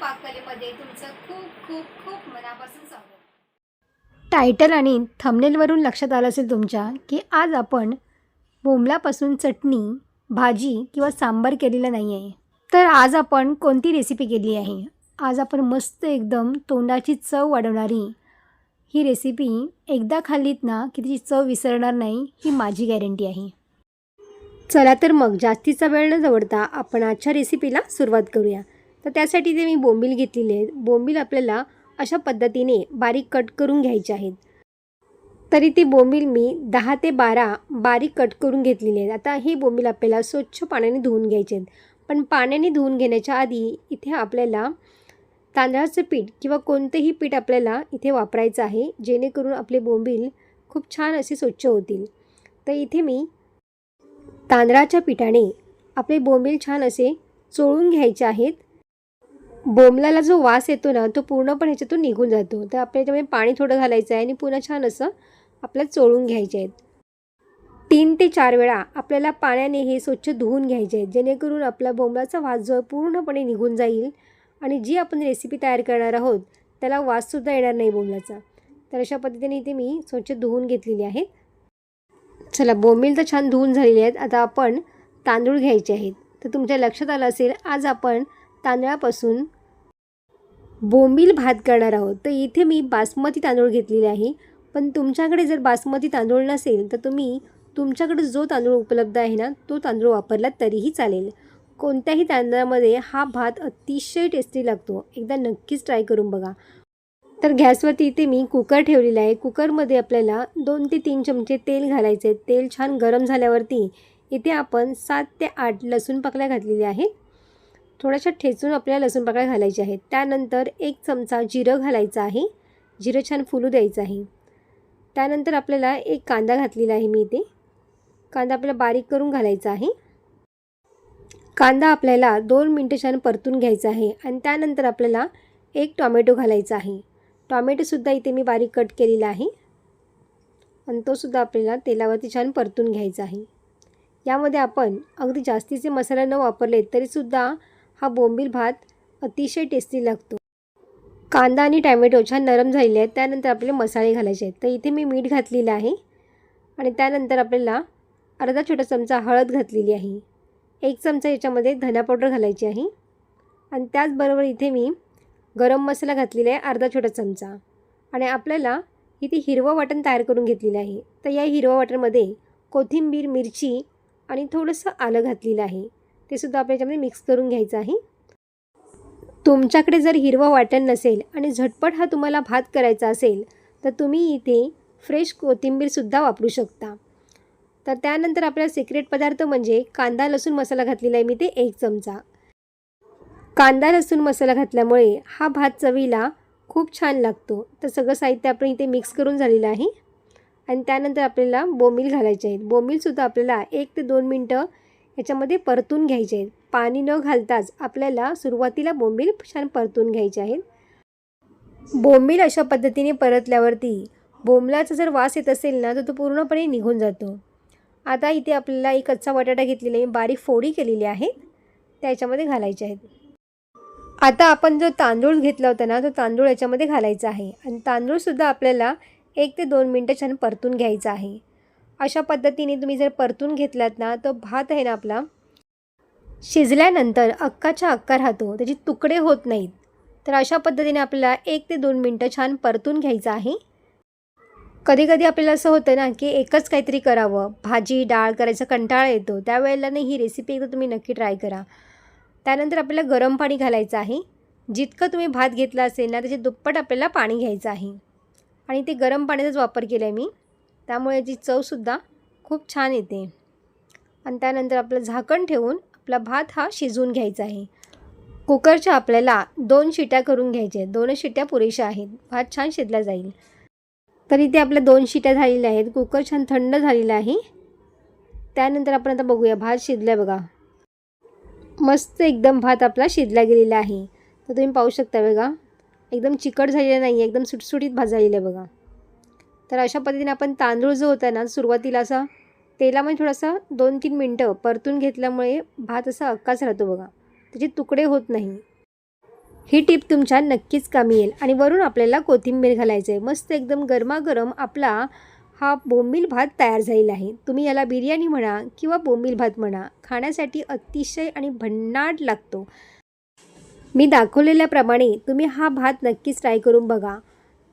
पाककलेमध्ये तुमचं खूप खूप खूप मनापासून स्वागत. टायटल आणि थंबनेलवरून लक्षात आलं असेल तुमच्या की आज आपण बोंबलापासून चटणी भाजी किंवा सांबार केलेलं नाही आहे तर आज आपण कोणती रेसिपी केली आहे? आज आपण मस्त एकदम तोंडाची चव वाढवणारी ही रेसिपी एकदा खाल्लीत ना की तिची चव विसरणार नाही ही माझी गॅरंटी आहे. चला तर मग जास्तीचा वेळ न जवळता आपण आजच्या रेसिपीला सुरुवात करूया. तर त्यासाठी ते मी बोंबील घेतलेले आहेत. बोंबील आपल्याला अशा पद्धतीने बारीक कट करून घ्यायचे आहेत. तरी ती बोंबील मी दहा ते बारा बारीक कट करून घेतलेली आहेत. आता ही बोंबील आपल्याला स्वच्छ पाण्याने धुवून घ्यायचे आहेत. पण पाण्याने धुवून घेण्याच्या आधी इथे आपल्याला तांदळाचं पीठ किंवा कोणतंही पीठ आपल्याला इथे वापरायचं आहे जेणेकरून आपले बोंबील खूप छान असे स्वच्छ होतील. तर इथे मी तांदळाच्या पिठाने आपले बोंबील छान असे चोळून घ्यायचे आहेत. बोंबलाला जो वास येतो ना तो पूर्णपणे ह्याच्यातून निघून जातो. तर आपल्या याच्यामध्ये पाणी थोडं घालायचं आहे आणि पुन्हा छान असं आपल्याला चोळून घ्यायचे आहेत. तीन ते चार वेळा आपल्याला पाण्याने हे स्वच्छ धुवून घ्यायचे आहेत. जेणेकरून आपला बोंबलाचा वास जो आहे पूर्णपणे निघून जाईल आणि जी आपण रेसिपी तयार करणार आहोत त्याला वाससुद्धा येणार नाही बोंबलाचा. तर अशा पद्धतीने इथे मी स्वच्छ धुवून घेतलेली आहेत चला बोंबील तर छान धुवून झालेले आहेत. आता आपण तांदूळ घ्यायचे आहेत. तर तुमच्या लक्षात आलं असेल आज आपण तांदळापासून बोंबील भात करणार आहोत. तर इथे मी बासमती तांदूळ घेतलेले आहे. पण तुमच्याकडे जर बासमती तांदूळ नसेल तर तुम्ही तुमच्याकडे जो तांदूळ उपलब्ध आहे ना तो तांदूळ वापरला तरीही चालेल. कोणत्याही तांदळामध्ये हा भात अतिशय टेस्टी लागतो. एकदा नक्कीच ट्राय करून बघा. तर गॅसवरती इथे मी कुकर ठेवलेला आहे. कुकरमध्ये आपल्याला दोन ते तीन चमचे तेल घालायचे तेल छान गरम झाल्यावरती इथे आपण सात ते आठ लसूण पाकळ्या घातलेल्या आहेत. थोड्याशा ठेचून आपल्याला लसूण पाकळ्या घालायच्या आहेत. त्यानंतर एक चमचा जिरं घालायचं आहे. जिरं छान फुलू द्यायचं आहे. त्यानंतर आपल्याला एक कांदा घातलेला आहे मी इथे. कांदा आपल्याला बारीक करून घालायचा आहे. कांदा आपल्याला दोन मिनटं छान परतून घ्यायचा आहे आणि त्यानंतर आपल्याला एक टॉमॅटो घालायचा आहे. टॉमॅटोसुद्धा इथे मी बारीक कट केलेला आहे. आणि तोसुद्धा आपल्याला तेलावरती छान परतून घ्यायचा आहे. यामध्ये आपण अगदी जास्तीचे मसाले न वापरले तरीसुद्धा हा बोंबील भात अतिशय टेस्टी लागतो. कांदा आणि टॅमॅटो छान नरम झालेले आहेत. त्यानंतर आपल्याला मसाले घालायचे आहेत. तर इथे मी मीठ घातलेलं आहे. आणि त्यानंतर आपल्याला अर्धा छोटा चमचा हळद घातलेली आहे. एक चमचा याच्यामध्ये धना पावडर घालायची आहे. आणि त्याचबरोबर इथे मी गरम मसाला घातलेला आहे अर्धा छोटा चमचा. आणि आपल्याला इथे हिरवं वाटण तयार करून घेतलेलं आहे. तर या हिरवं वाटणमध्ये कोथिंबीर मिरची आणि थोडंसं आलं घातलेलं आहे. ते सुद्धा आपण याच्यामध्ये मिक्स करून घ्यायचं आहे. तुमच्याकडे जर हिरवं वाटण नसेल आणि झटपट हा तुम्हाला भात करायचा असेल तर तुम्ही इथे फ्रेश कोथिंबीरसुद्धा वापरू शकता. तर त्यानंतर आपला सिक्रेट पदार्थ म्हणजे कांदा लसूण मसाला घातलेला आहे. मी ते एक चमचा. कांदा लसूण मसाला घातल्यामुळे हा भात चवीला खूप छान लागतो. तर सगळं साहित्य आपण इथे मिक्स करून झालेलं आहे. आणि त्यानंतर आपल्याला बोंबील घालायचे आहेत. बोंबीलसुद्धा आपल्याला एक ते दोन मिनटं याच्यामध्ये परतून घ्यायचे आहेत. पाणी न घालताच आपल्याला सुरुवातीला बोंबील छान परतून घ्यायचे आहेत. बोंबील अशा पद्धतीने परतल्यावरती बोंबलाचा जर वास येत असेल ना तर तो पूर्णपणे निघून जातो. आता इथे आपल्याला एक कच्चा बटाटा घेतलेला आहे. बारीक फोडी केलेली आहे. त्याच्यामध्ये घालायचे आहेत. आता आपण जो तांदूळ घेतला होता ना तो तांदूळ याच्यामध्ये घालायचा आहे. आणि तांदूळसुद्धा आपल्याला एक ते दोन मिनटं छान परतून घ्यायचा आहे. अशा पद्धतीने तुम्ही जर परतून घेतलात ना तर भात आहे ना आपला शिजल्यानंतर अक्काच्या अक्का राहतो त्याचे तुकडे होत नाहीत. तर अशा पद्धतीने आपल्याला एक ते दोन मिनटं छान परतून घ्यायचं आहे. कधीकधी आपल्याला असं होतं ना की एकच काहीतरी करावं. भाजी डाळ करायचा कंटाळा येतो. त्यावेळेला नाही ही रेसिपी एकदा तुम्ही नक्की ट्राय करा. त्यानंतर आपल्याला गरम पाणी घालायचं आहे. जितकं तुम्ही भात घेतला असेल ना त्याचे दुप्पट आपल्याला पाणी घ्यायचं आहे. आणि ते गरम पाण्याचाच वापर केला आहे मी. त्यामुळे याची चवसुद्धा खूप छान येते. आणि त्यानंतर आपलं झाकण ठेवून आपला भात हा शिजवून घ्यायचा आहे. कुकरच्या आपल्याला दोन शिट्या करून घ्यायच्या आहेत. दोनच शिट्या पुरेशा आहेत. भात छान शिजला जाईल. तर इथे आपल्या दोन शिट्या झालेल्या आहेत. कुकर छान थंड झालेला आहे. त्यानंतर आपण आता बघूया. भात शिजला बघा. मस्त एकदम भात आपला शिजला गेलेला आहे. तर तुम्ही पाहू शकता बघा. एकदम चिकट झालेला नाही आहे एकदम सुटसुटीत भात झालेला आहे बघा. तर अशा पद्धतीने आपण तांदूळ जो होता ना सुरुवातीला असा तेलामध्ये थोडासा दोन तीन मिनटं परतून घेतल्यामुळे भात असा अक्काच राहतो बघा. त्याचे तुकडे होत नाही. ही टीप तुमच्या नक्कीच कामी येईल. आणि वरून आपल्याला कोथिंबीर घालायचं आहे मस्त एकदम गरमागरम आपला हा बोंबील भात तयार झालेला आहे. तुम्ही याला बिर्याणी म्हणा किंवा बोंबील भात म्हणा खाण्यासाठी अतिशय आणि भन्नाट लागतो. मी दाखवलेल्याप्रमाणे तुम्ही हा भात नक्कीच ट्राय करून बघा.